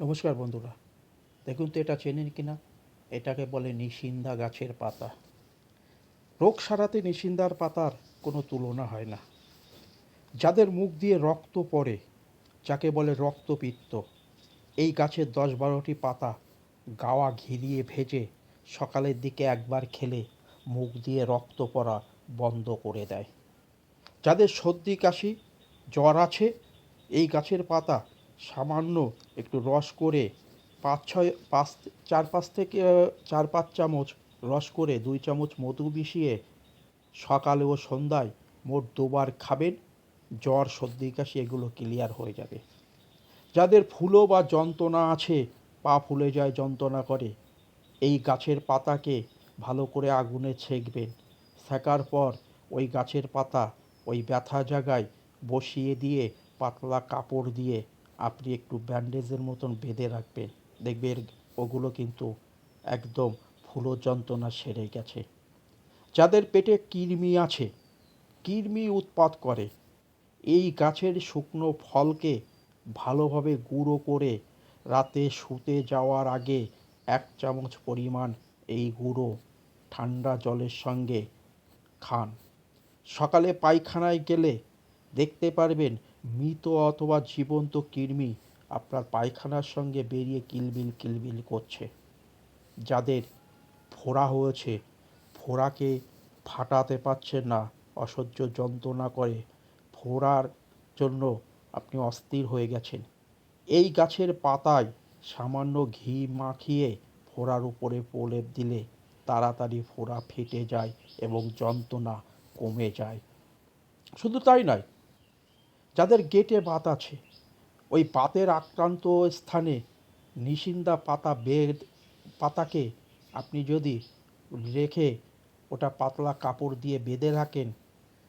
নমস্কার বন্ধুরা, দেখুন তো এটা চেনেন কি না এটাকে বলে নিশিন্দা গাছের পাতা। রোগ সারাতে নিশিন্দার পাতার কোনো তুলনা হয় না। যাদের মুখ দিয়ে রক্ত পড়ে, যাকে বলে রক্তপিত্ত, এই গাছের দশ বারোটি পাতা গাওয়া ঘিরিয়ে ভেজে সকালের দিকে একবার খেলে মুখ দিয়ে রক্ত পড়া বন্ধ করে দেয়। যাদের সর্দি, কাশি, জ্বর আছে, এই গাছের পাতা সামান্য একটু রস করে পাঁচ ছয়, পাঁচ, চার পাঁচ থেকে, চার পাঁচ চামচ রস করে দুই চামচ মধু মিশিয়ে সকালে ও সন্ধ্যায় মোট দুবার খাবেন। জ্বর, সর্দি, কাশি এগুলো ক্লিয়ার হয়ে যাবে। যাদের ফুলো বা যন্ত্রণা আছে, পা ফুলে যায়, যন্ত্রণা করে, এই গাছের পাতাকে ভালো করে আগুনে ছেঁকবেন। সেকার পর ওই গাছের পাতা ওই ব্যথা জায়গায় বসিয়ে দিয়ে পাতলা কাপড় দিয়ে আপনি একটু ব্যান্ডেজের মতন বেঁধে রাখবেন। দেখবেন ওগুলো কিন্তু একদম ফুলো যন্ত্রণা সেরে গেছে। যাদের পেটে কৃমি আছে, কৃমি উৎপাত করে, এই গাছের শুকনো ফলকে ভালোভাবে গুঁড়ো করে রাতে শুতে যাওয়ার আগে এক চামচ পরিমাণ এই গুঁড়ো ঠান্ডা জলের সঙ্গে খান। সকালে পায়খানায় গেলে দেখতে পারবেন মৃত অথবা জীবন্ত কৃমি আপনার পায়খানার সঙ্গে বেরিয়ে কিলবিল কিলবিল করছে। যাদের ফোড়া হয়েছে, ফোড়াকে ফাটাতে পারছেন না, অসহ্য যন্ত্রণা করে। ফোড়ার জন্য আপনি অস্থির হয়ে গেছেন। এই গাছের পাতায় সামান্য ঘি মাখিয়ে ফোড়ার উপরে প্রলেপ দিলে তাড়াতাড়ি ফোড়া ফেটে যায় এবং যন্ত্রণা কমে যায়। শুধু তাই নয় যাদের গেটে বাত আছে, ওই বাতের আক্রান্ত স্থানে নিশিন্দা পাতা বেদ, পাতাকে আপনি যদি রেখে ওটা পাতলা কাপড় দিয়ে বেঁধে রাখেন,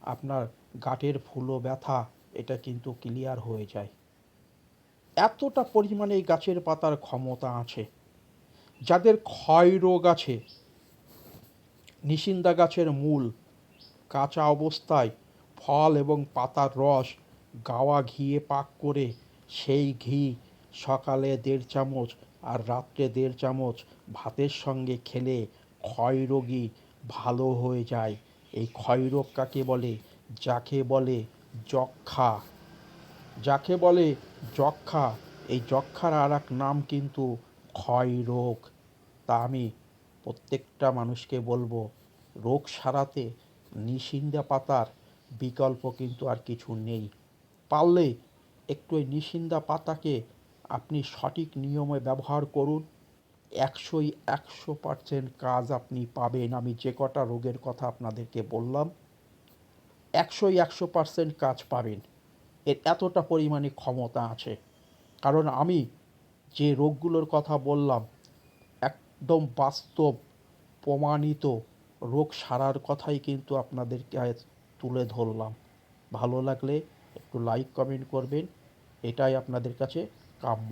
আপনার গাটের ফুলো ব্যথা, এটা কিন্তু ক্লিয়ার হয়ে যায়। এতটা পরিমাণে এই গাছের পাতার ক্ষমতা আছে। যাদের ক্ষয় রোগ আছে, নিশিন্দা গাছের মূল কাঁচা অবস্থায় ফল এবং পাতার রস গাওয়া ঘিয়ে পাক করে সেই ঘি সকালে দেড় চামচ আর রাত্রে দেড় চামচ ভাতের সঙ্গে খেলে ক্ষয়রোগী ভালো হয়ে যায়। এই ক্ষয়রোগ কাকে বলে? যাকে বলে যক্ষা যাকে বলে যক্ষা এই যক্ষার আর এক নাম কিন্তু ক্ষয় রোগ। তা আমি প্রত্যেকটা মানুষকে বলব, রোগ সারাতে নিশিন্দা পাতার বিকল্প কিন্তু আর কিছু নেই। পারলে একটু ওই নিশিন্দা পাতাকে আপনি সঠিক নিয়মে ব্যবহার করুন। একশোই একশো পার্সেন্ট কাজ আপনি পাবেন। আমি যে কটা রোগের কথা আপনাদেরকে বললাম, একশোই একশো পার্সেন্ট কাজ পাবেন। এর এতটা পরিমাণে ক্ষমতা আছে। কারণ আমি যে রোগগুলোর কথা বললাম, একদম বাস্তব প্রমাণিত রোগ সারার কথাই কিন্তু আপনাদেরকে তুলে ধরলাম। ভালো লাগলে একটু লাইক কমেন্ট করবেন। এটাই আপনাদের কাছে কাম্য।